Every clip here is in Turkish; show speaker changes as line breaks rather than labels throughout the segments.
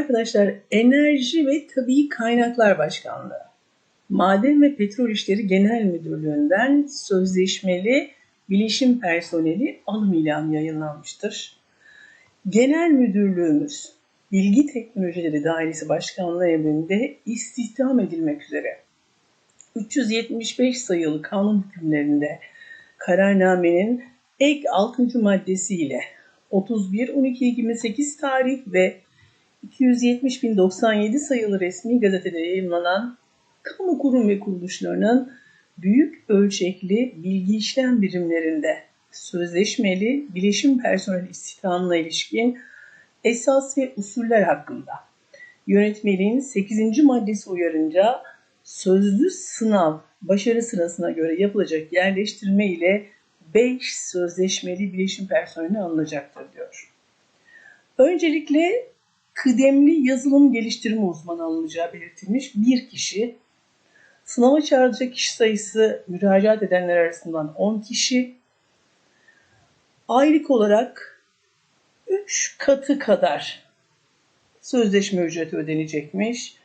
Arkadaşlar Enerji ve Tabii Kaynaklar Başkanlığı, Maden ve Petrol İşleri Genel Müdürlüğü'nden sözleşmeli bilişim personeli alım ilanı yayınlanmıştır. Genel Müdürlüğümüz Bilgi Teknolojileri Dairesi Başkanlığı emrinde istihdam edilmek üzere 375 sayılı kanun hükümlerinde kararnamenin ek 6. maddesiyle 31.12.2008 tarih ve 270.097 sayılı resmi gazetede yayınlanan kamu kurum ve kuruluşlarının büyük ölçekli bilgi işlem birimlerinde sözleşmeli bileşim personel istihdamına ilişkin esas ve usuller hakkında yönetmeliğin 8. maddesi uyarınca sözlü sınav başarı sırasına göre yapılacak yerleştirme ile 5 sözleşmeli bileşim personeli alınacaktır diyor. Öncelikle kıdemli yazılım geliştirme uzmanı alınacağı belirtilmiş bir kişi. Sınava çağrılacak kişi sayısı müracaat edenler arasından 10 kişi. Aylık olarak 3 katı kadar sözleşme ücreti ödenecekmiş.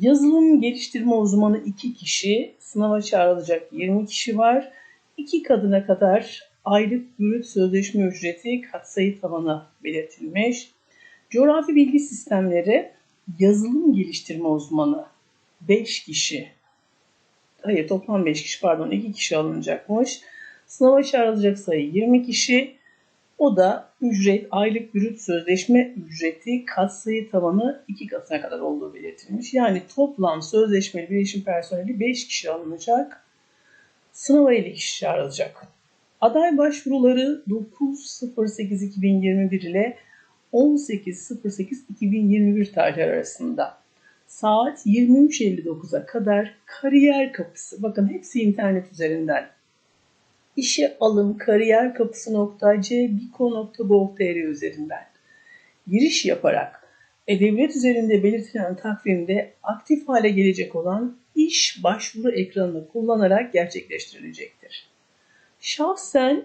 Yazılım geliştirme uzmanı 2 kişi, sınava çağrılacak 20 kişi var. 2 kadına kadar aylık bürüt sözleşme ücreti katsayı tavanı belirtilmiş. Coğrafi bilgi sistemleri yazılım geliştirme uzmanı 5 kişi, hayır toplam 5 kişi pardon 2 kişi alınacakmış. Sınava çağrılacak sayı 20 kişi. O da ücret, aylık bürüt sözleşme ücreti katsayı tavanı 2 katına kadar olduğu belirtilmiş. Yani toplam sözleşmeli bilişim personeli 5 kişi alınacak. Sınava 50 kişi çağrılacak. Aday başvuruları 9.08.2021 ile 18.08.2021 tarihleri arasında. Saat 23.59'a kadar kariyer kapısı, bakın hepsi internet üzerinden, işe alım kariyer kapısı.cbiko.gov.tr üzerinden. Giriş yaparak e-devlet üzerinde belirtilen takvimde aktif hale gelecek olan iş başvuru ekranını kullanarak gerçekleştirilecektir. Şahsen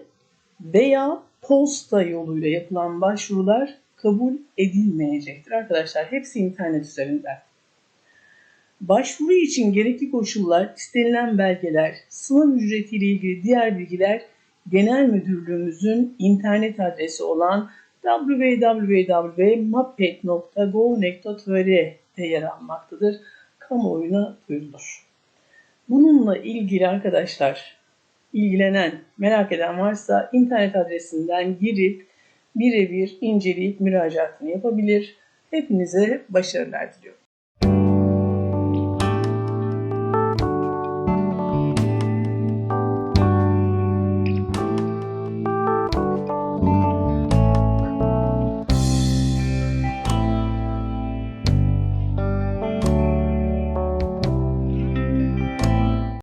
veya posta yoluyla yapılan başvurular kabul edilmeyecektir. Arkadaşlar hepsi internet üzerinden. Başvuru için gerekli koşullar, istenilen belgeler, sınav ücreti ile ilgili diğer bilgiler Genel Müdürlüğümüzün internet adresi olan www.mappet.gov.tr'de yer almaktadır. Kamuoyuna duyurulur. Bununla ilgili arkadaşlar ilgilenen, merak eden varsa internet adresinden girip birebir inceleyip müracaatını yapabilir. Hepinize başarılar diliyorum.